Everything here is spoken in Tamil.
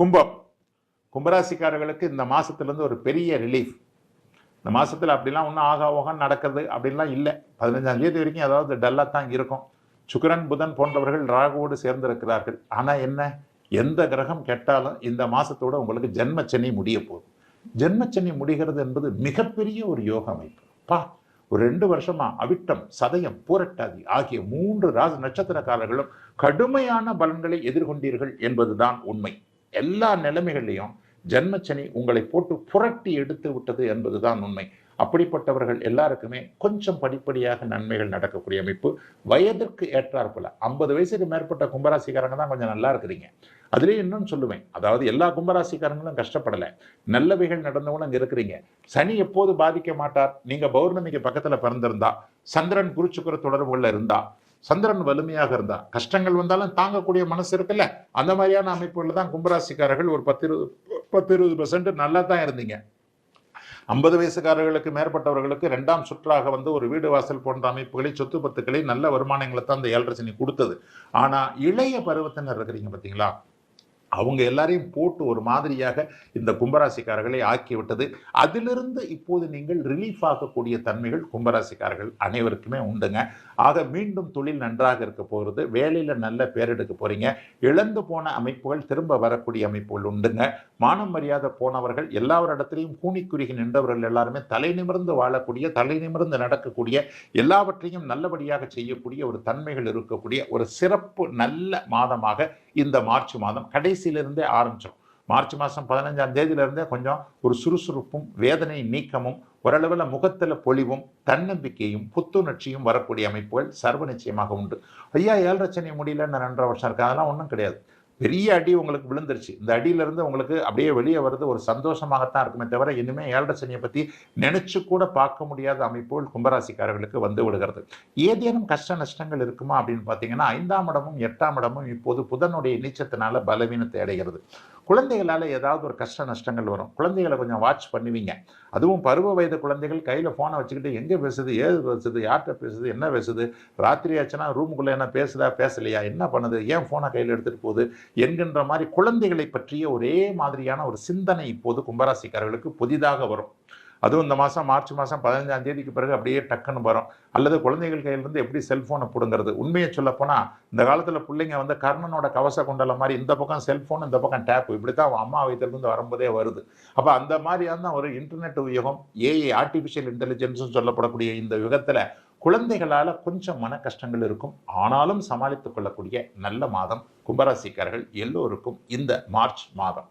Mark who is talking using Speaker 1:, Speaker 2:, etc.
Speaker 1: கும்பம். கும்பராசிக்காரர்களுக்கு இந்த மாதத்துலேருந்து ஒரு பெரிய ரிலீஃப் இந்த மாதத்தில் அப்படிலாம் ஒன்றும் ஆகா ஓகம் நடக்குது அப்படின்லாம் இல்லை. பதினஞ்சாம் தேதி வரைக்கும் அதாவது டல்லாக தான் இருக்கும். சுக்கரன் புதன் போன்றவர்கள் ராகுவோடு சேர்ந்திருக்கிறார்கள். ஆனால் என்ன? எந்த கிரகம் கெட்டாலும் இந்த மாதத்தோடு உங்களுக்கு ஜென்மச்சனி முடிய போதும் ஜென்மச்சனி முடிகிறது என்பது மிகப்பெரிய ஒரு யோக அமைப்பு. பா ஒரு ரெண்டு வருஷமா அவிட்டம் சதயம் பூரட்டாதி ஆகிய மூன்று ராஜ நட்சத்திரக்காரர்களும் கடுமையான பலன்களை எதிர்கொண்டீர்கள் என்பதுதான் உண்மை. எல்லா நிலைமைகள்லையும் ஜென்மச்சனி உங்களை போட்டு புரட்டி எடுத்து விட்டது என்பதுதான் உண்மை. அப்படிப்பட்டவர்கள் எல்லாருக்குமே கொஞ்சம் படிப்படியாக நன்மைகள் நடக்கக்கூடிய அமைப்பு. வயதிற்கு ஏற்றாற்போல ஐம்பது வயசுக்கு மேற்பட்ட கும்பராசிக்காரங்க தான் கொஞ்சம் நல்லா இருக்கிறீங்க. அதுலேயும் இன்னும் சொல்லுவேன். அதாவது எல்லா கும்பராசிக்காரங்களும் கஷ்டப்படலை. நல்லவைகள் நடந்தவங்களும் அங்கே இருக்கிறீங்க. சனி எப்போது பாதிக்க மாட்டார்? நீங்கள் பௌர்ணமிக்கு பக்கத்தில் பிறந்திருந்தா சந்திரன் குருச்சுக்குற தொடர்புகளில் இருந்தா சந்திரன் வலிமையாக இருந்தா கஷ்டங்கள் வந்தாலும் தாங்கக்கூடிய மனசு இருக்குல்ல? அந்த மாதிரியான அமைப்புகள் தான் கும்பராசிக்காரர்கள் ஒரு பத்து இருபது பத்து இருபது பெர்சன்ட் நல்லா தான் இருந்தீங்க. ஐம்பது வயசுக்காரர்களுக்கு மேற்பட்டவர்களுக்கு ரெண்டாம் சுற்றாக வந்து ஒரு வீடு வாசல் போன்ற அமைப்புகளை சொத்து பத்துக்களை நல்ல வருமானங்களை தான் அந்த ஏழரை சனி கொடுத்தது. ஆனா இளைய பருவத்தினர் இருக்கிறீங்க பார்த்தீங்களா அவங்க எல்லாரையும் போட்டு ஒரு மாதிரியாக இந்த கும்பராசிக்காரர்களை ஆக்கிவிட்டது. அதிலிருந்து இப்போது நீங்கள் ரிலீஃப் ஆகக்கூடிய தன்மைகள் கும்பராசிக்காரர்கள் அனைவருக்குமே உண்டுங்க. ஆக மீண்டும் தொழில் நன்றாக இருக்க போகிறது. வேலையில் நல்ல பேர் எடுக்க போகிறீங்க இழந்து போன அமைப்புகள் திரும்ப வரக்கூடிய அமைப்புகள் உண்டுங்க. மானம் மரியாதை போனவர்கள் எல்லாவரிடத்திலையும் கூனிக்குறுகி நின்றவர்கள் எல்லாருமே தலை நிமிர்ந்து வாழக்கூடிய தலை நிமிர்ந்து நடக்கக்கூடிய எல்லாவற்றையும் நல்லபடியாக செய்யக்கூடிய ஒரு தன்மைகள் இருக்கக்கூடிய ஒரு சிறப்பு நல்ல மாதமாக இந்த மார்ச் மாதம். கடைசியிலிருந்தே ஆரம்பிச்சிடும் மார்ச் மாதம் பதினஞ்சாம் தேதியிலிருந்தே கொஞ்சம் ஒரு சுறுசுறுப்பும் வேதனை நீக்கமும் ஓரளவில் முகத்தில் பொலிவும் தன்னம்பிக்கையும் புத்துணர்ச்சியும் வரக்கூடிய அமைப்புகள் சர்வ நிச்சயமாக உண்டு. ஐயா ஏழரை சனி முடியல நான் ரெண்டரை வருஷம் இருக்கு அதெல்லாம் ஒன்றும் கிடையாது. பெரிய அடி உங்களுக்கு விழுந்துருச்சு. இந்த அடியிலிருந்து உங்களுக்கு அப்படியே வெளியே வர்றது ஒரு சந்தோஷமாகத்தான் இருக்குமே தவிர இனிமே ஏழரை சனியை பற்றி நினைச்சு கூட பார்க்க முடியாத அமைப்புகள் கும்பராசிக்காரர்களுக்கு வந்து விடுகிறது. ஏதேனும் கஷ்ட நஷ்டங்கள் இருக்குமா அப்படின்னு பார்த்தீங்கன்னா ஐந்தாம் இடமும் எட்டாம் இடமும் இப்போது புதனுடைய நீச்சத்தினால பலவீனத்தை அடைகிறது. குழந்தைகளால் ஏதாவது ஒரு கஷ்ட நஷ்டங்கள் வரும். குழந்தைகளை கொஞ்சம் வாட்ச் பண்ணுவீங்க. அதுவும் பருவ வயது குழந்தைகள் கையில் ஃபோனை வச்சுக்கிட்டு எங்கே பேசுது ஏது பேசுது யார்கிட்ட பேசுது என்ன பேசுது? ராத்திரி ஆச்சுன்னா ரூமுக்குள்ளே என்ன பேசுதா பேசலையா? என்ன பண்ணுது? ஏன் ஃபோனை கையில் எடுத்துகிட்டு போகுது? என்கின்ற மாதிரி குழந்தைகளை பற்றிய ஒரே மாதிரியான ஒரு சிந்தனை இப்போது கும்பராசிக்காரர்களுக்கு புதிதாக வரும். அதுவும் இந்த மாதம் மார்ச் மாதம் பதினஞ்சாம் தேதிக்கு பிறகு அப்படியே டக்குன்னு வரும். அல்லது குழந்தைகள் கையிலிருந்து எப்படி செல்ஃபோனை பிடுங்கிறது? உண்மையை சொல்லப்போனால் இந்த காலத்தில் பிள்ளைங்க வந்து கர்ணனோட கவச குண்டல மாதிரி இந்த பக்கம் செல்ஃபோன் இந்த பக்கம் டேப் இப்படி தான் அம்மா வயிற்றுலேருந்து வரும்போதே வருது. அப்போ அந்த மாதிரியான ஒரு இன்டர்நெட் யுகம் ஏஐ ஆர்டிஃபிஷியல் இன்டெலிஜென்ஸும் சொல்லப்படக்கூடிய இந்த யுகத்தில் குழந்தைகளால் கொஞ்சம் மன கஷ்டங்கள் இருக்கும். ஆனாலும் சமாளித்துக் கொள்ளக்கூடிய நல்ல மாதம் கும்பராசிக்காரர்கள் எல்லோருக்கும் இந்த மார்ச் மாதம்.